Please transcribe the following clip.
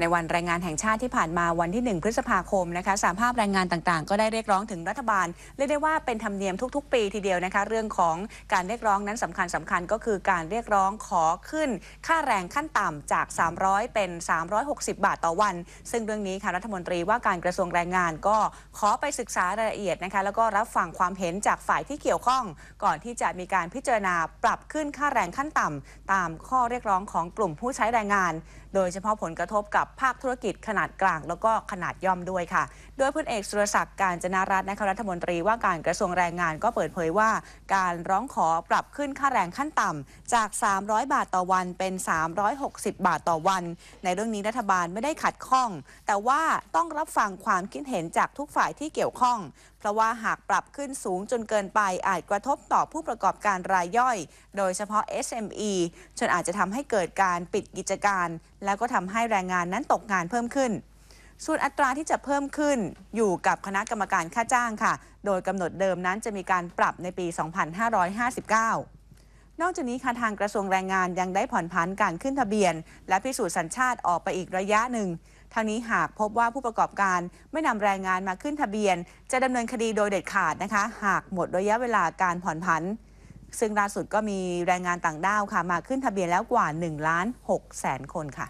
ในวันแรงงานแห่งชาติที่ผ่านมาวันที่ 1 พฤษภาคมนะคะสาภาพแรงงานต่างๆ ก็ได้เรียกร้องถึงรัฐบาลเรียกได้ว่าเป็นธรรมเนียมทุก ๆ ปีทีเดียวนะคะ เรื่องของการเรียกร้องนั้นสำคัญสำคัญก็คือการเรียกร้องขอขึ้น ค่าแรงขั้นต่ำจาก 300 เป็น 360 บาทต่อวัน ซึ่งเรื่องนี้ค่ะรัฐมนตรีว่าการกระทรวงแรงงานก็ขอไปศึกษารายละเอียดนะคะแล้วก็รับฟังความเห็นจากฝ่ายที่เกี่ยวข้อง ก่อนที่จะมีการพิจารณาปรับขึ้นค่าแรงขั้นต่ำตามข้อเรียกร้องของกลุ่มผู้ใช้แรงงาน โดยเฉพาะผลกระทบกับภาคธุรกิจขนาดกลาง แล้วก็ขนาดย่อมด้วยค่ะ โดยพลเอกสุรศักดิ์การจนารัตน์นะคะรัฐมนตรีว่าการกระทรวงแรงงานก็เปิดเผยว่า การร้องขอปรับขึ้นค่าแรงขั้นต่ำจาก 300 บาทต่อวันเป็น 360 บาทต่อวัน ในเรื่องนี้รัฐบาลไม่ได้ขัดข้อง แต่ว่าต้องรับฟังความคิดเห็นจากทุกฝ่ายที่เกี่ยวข้อง เพราะว่าหากปรับขึ้นสูงจนเกินไปอาจกระทบต่อผู้ประกอบการรายย่อย โดยเฉพาะ SME จนอาจจะทำให้เกิดการปิดกิจการแล้วก็ทำให้แรงงานนั้นตกงานเพิ่มขึ้น ส่วนอัตราที่จะเพิ่มขึ้นอยู่กับคณะกรรมการค่าจ้างค่ะ โดยกำหนดเดิมนั้นจะมีการปรับในปี 2559 นอกจากนี้ค่ะทางกระทรวงแรงงานยังได้ผ่อนผันการขึ้นทะเบียน และพิสูจน์สัญชาติออกไปอีกระยะหนึ่งทางนี้หากพบว่าผู้ประกอบการไม่นำแรงงานมาขึ้นทะเบียน จะดำเนินคดีโดยเด็ดขาดนะคะ หากหมดระยะเวลาการผ่อนผัน ซึ่งล่าสุดก็มีแรงงานต่างด้าวค่ะ มาขึ้นทะเบียนแล้วกว่า1ล้าน6แสนคนค่ะ